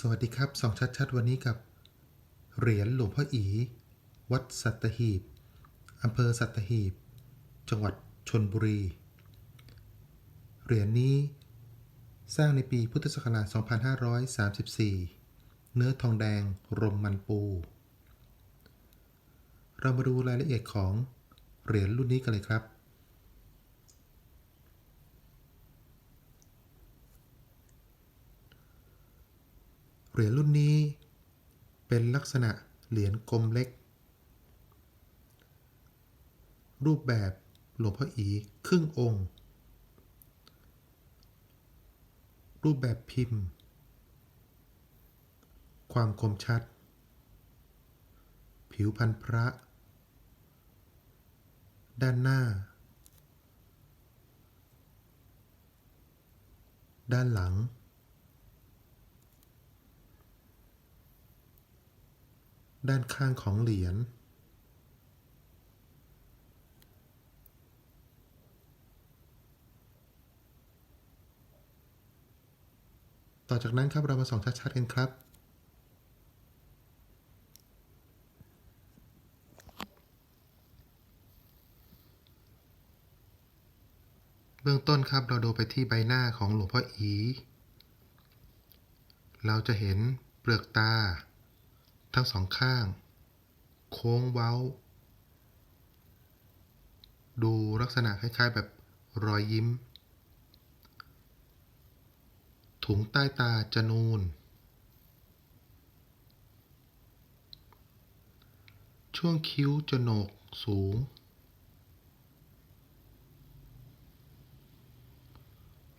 สวัสดีครับสองชัดๆวันนี้กับ เหรียญหลวงพ่ออี วัดสัตหีบอำเภอสัตหีบ จังหวัดชนบุรี เหรียญนี้ สร้างในปีพุทธศักราช 2534 เนื้อทองแดงรมมันปู เรามาดูรายละเอียดของเหรียญรุ่นนี้กันเลยครับ เหรียญรุ่นนี้ เป็นลักษณะเหรียญกลมเล็ก รูปแบบหลวงพ่ออีครึ่งองค์ รูปแบบพิมพ์ ความคมชัด ผิวพันพระ ด้านหน้า ด้านหลัง ด้านข้างของเหรียญต่อจากนั้นครับเรามาส่องชัดๆกันครับ เบื้องต้นครับเราดูไปที่ใบหน้าของหลวงพ่ออี เราจะเห็นเปลือกตา ทั้งสองข้าง โค้งเว้า ดูลักษณะคล้ายๆแบบรอยยิ้ม ถุงใต้ตาจะนูน ช่วงคิ้วจะโหนกสูง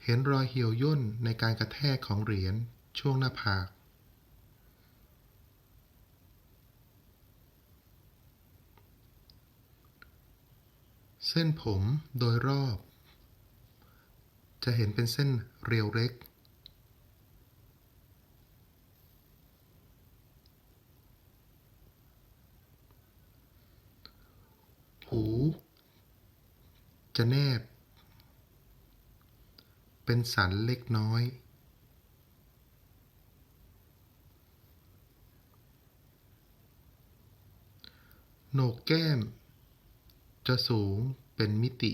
เห็นรอยเหี่ยวย่นในการกระแทกของเหรียญช่วงหน้าผาก เส้นผมโดยรอบ จะเห็นเป็นเส้นเรียวเล็ก หู จะแนบ เป็นสันเล็กน้อยโหนกแก้ม จะสูงเป็นมิติ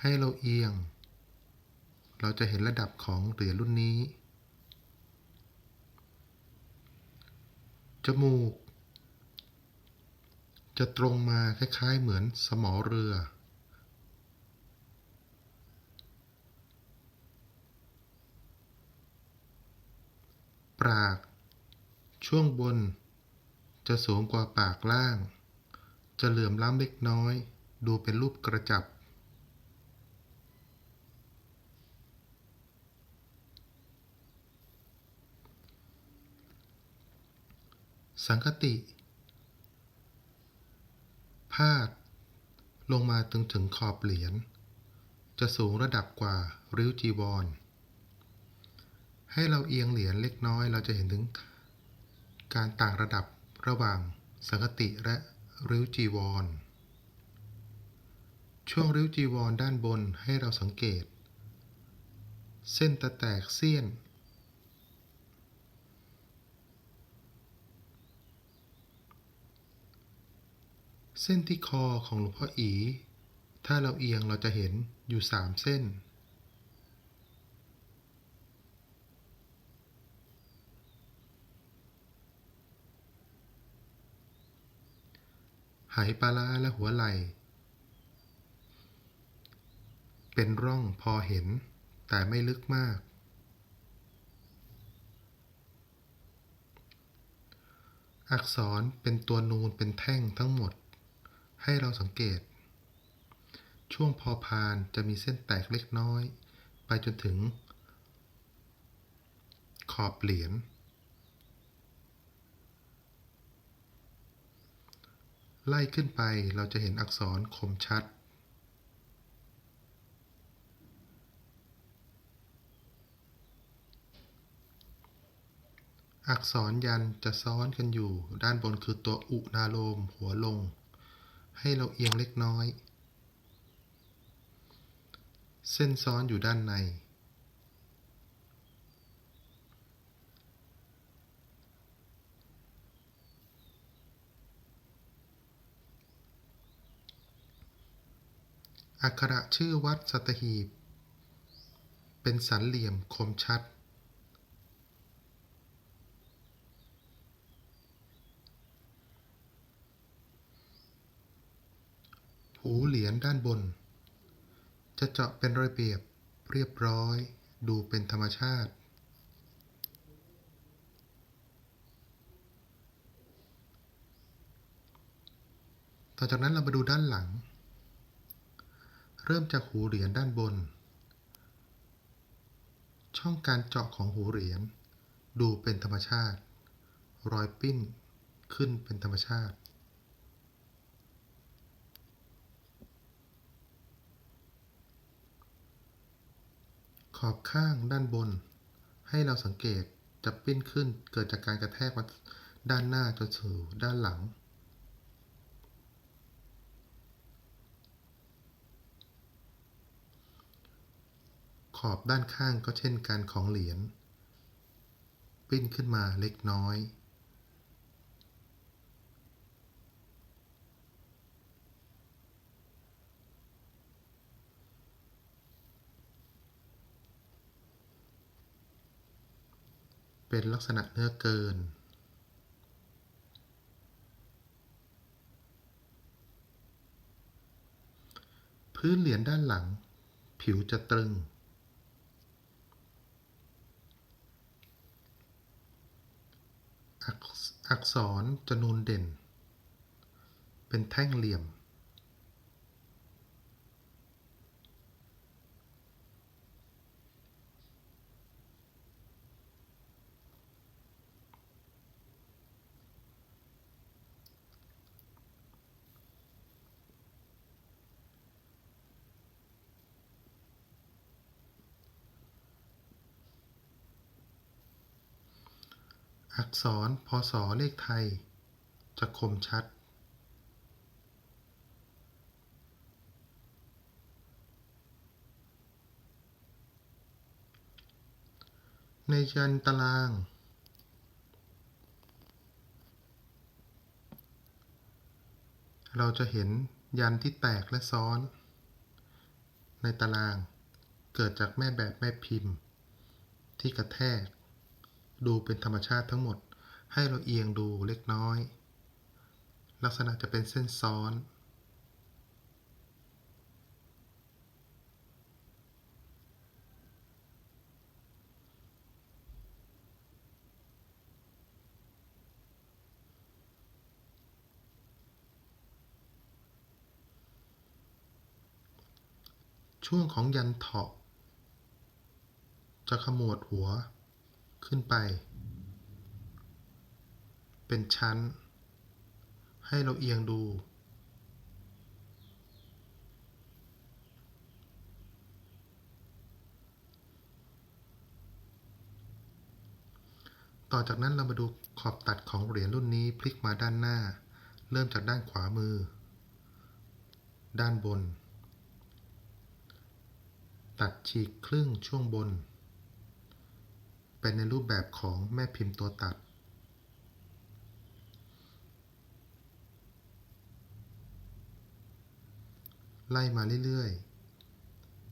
ให้เราเอียง เราจะเห็นระดับของเหรียญรุ่นนี้ จมูก จะตรงมาคล้ายๆเหมือนสมอเรือ ปาก ช่วงบนจะสูงกว่าปากล่าง จะเหลื่อมล้ำเล็กน้อย ดูเป็นรูปกระจับ สังคติ พาด ลงมาถึงถึงขอบเหรียญ จะสูงระดับกว่าริ้วจีวร ให้เราเอียงเหรียญเล็กน้อยเราจะเห็นถึงการต่างระดับระหว่างสังคติและ ริ้วจีวร ช่วงริ้วจีวรด้านบนให้เราสังเกต เส้นตะแตกเสี้ยน เส้นที่คอของหลวงพ่ออี ถ้าเราเอียงเราจะเห็นอยู่สามเส้น หายปลาร้าและหัวไหล่ เป็นร่องพอเห็น แต่ไม่ลึกมาก อักษรเป็นตัวนูนเป็นแท่งทั้งหมด ให้เราสังเกต ช่วงพอพานจะมีเส้นแตกเล็กน้อย ไปจนถึง ขอบเหรียญ ไล่ขึ้นไปเราจะเห็นอักษรคมชัด อักษรยันจะซ้อนกันอยู่ ด้านบนคือตัวอุนาโลมหัวลง ให้เราเอียงเล็กน้อย เส้นซ้อนอยู่ด้านใน อักขระชื่อวัดสัตหีบ เป็นสันเหลี่ยมคมชัด หูเหรียญด้านบน จะเจาะเป็นระเบียบเรียบร้อยดูเป็นธรรมชาติ ต่อจากนั้นเรามาดูด้านหลัง เริ่มจากหูเหรียญด้านบน ช่องการเจาะของหูเหรียญดูเป็นธรรมชาติ รอยปิ้นขึ้นเป็นธรรมชาติ ขอบข้างด้านบน ให้เราสังเกตจะปิ้นขึ้นเกิดจากการกระแทกด้านหน้าจนสู่ด้านหลัง อบด้านข้างก็เช่นกันของเหรียญปิ้นขึ้นมาเล็กน้อย เป็นลักษณะเนื้อเกินพื้นเหรียญด้านหลัง ผิวจะตรึง อักษ อักษรจะนูนเด่น เป็นแท่งเหลี่ยม อักษรพศเลขไทย จะคมชัด ในยันตาราง เราจะเห็นยันที่แตกและซ้อน ในตารางเกิดจากแม่แบบแม่พิมพ์ ที่กระแทก ดูเป็นธรรมชาติทั้งหมด ให้เราเอียงดูเล็กน้อย ลักษณะจะเป็นเส้นซ้อน ช่วงของยันเถาะจะขมวดหัว ขึ้นไป เป็นชั้น ให้เราเอียงดู ต่อจากนั้นเรามาดูขอบตัดของเหรียญรุ่นนี้พลิกมาด้านหน้า เริ่มจากด้านขวามือ ด้านบน ตัดฉีกครึ่งช่วงบน เป็นในรูปแบบของแม่พิมพ์ตัวตัด ไล่มาเรื่อย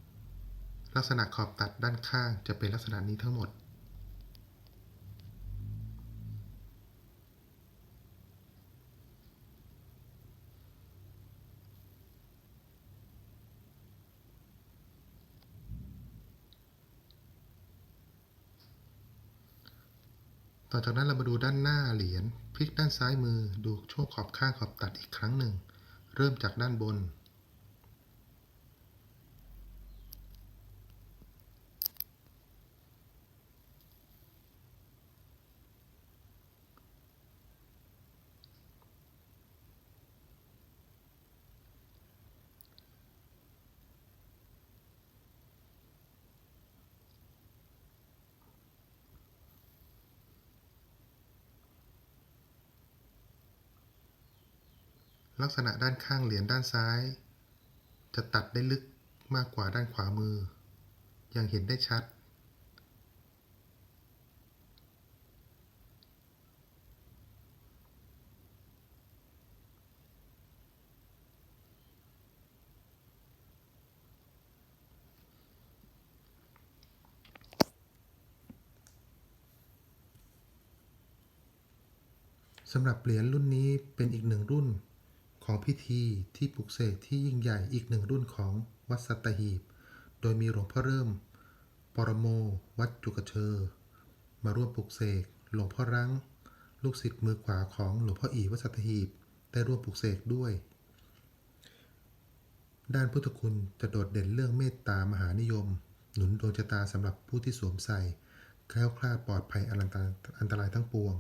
ๆ ลักษณะขอบตัดด้านข้างจะเป็นลักษณะนี้ทั้งหมด ต่อจากนั้นเรามาดูด้านหน้าเหรียญพลิกด้านซ้ายมือดูช่วงขอบข้างขอบตัดอีกครั้งหนึ่ง เริ่มจากด้านบน ลักษณะด้านข้างเหรียญด้านซ้าย จะตัดได้ลึกมากกว่าด้านขวามือ ยังเห็นได้ชัด สำหรับเหรียญรุ่นนี้เป็นอีกหนึ่งรุ่น ของพิธีที่ปลุกเสกที่ยิ่งใหญ่อีกหนึ่งรุ่นของวัดสัตหีบ โดยมีหลวงพ่อเริ่ม ปรโม วัดจุกเชอ มาร่วมปลุกเสกหลวงพ่อรั้ง ลูกศิษย์มือขวาของหลวงพ่ออีวัดสัตหีบได้ร่วมปลุกเสกด้วย ด้านพุทธคุณจะโดดเด่นเรื่องเมตตามหานิยม หนุนดวงชะตาสำหรับผู้ที่สวมใส่แคล้วคลาดปลอดภัยอันตรายอันตรายทั้งปวง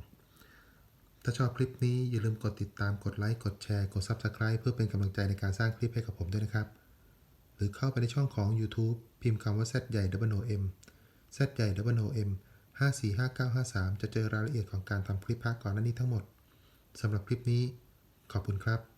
ถ้าชอบคลิปนี้อย่าลืมกดติดตามกดไลค์กดแชร์กด Subscribe เพื่อเป็นกำลังใจในการสร้างคลิปให้กับผมด้วยนะครับ หรือเข้าไปในช่องของ YouTube พิมพ์คำว่า Z ใหญ่ W M Z ใหญ่ W M 545953 จะเจอรายละเอียดของการทำคลิปภาคก่อนหน้านี้ทั้งหมดสำหรับคลิปนี้ ขอบคุณครับ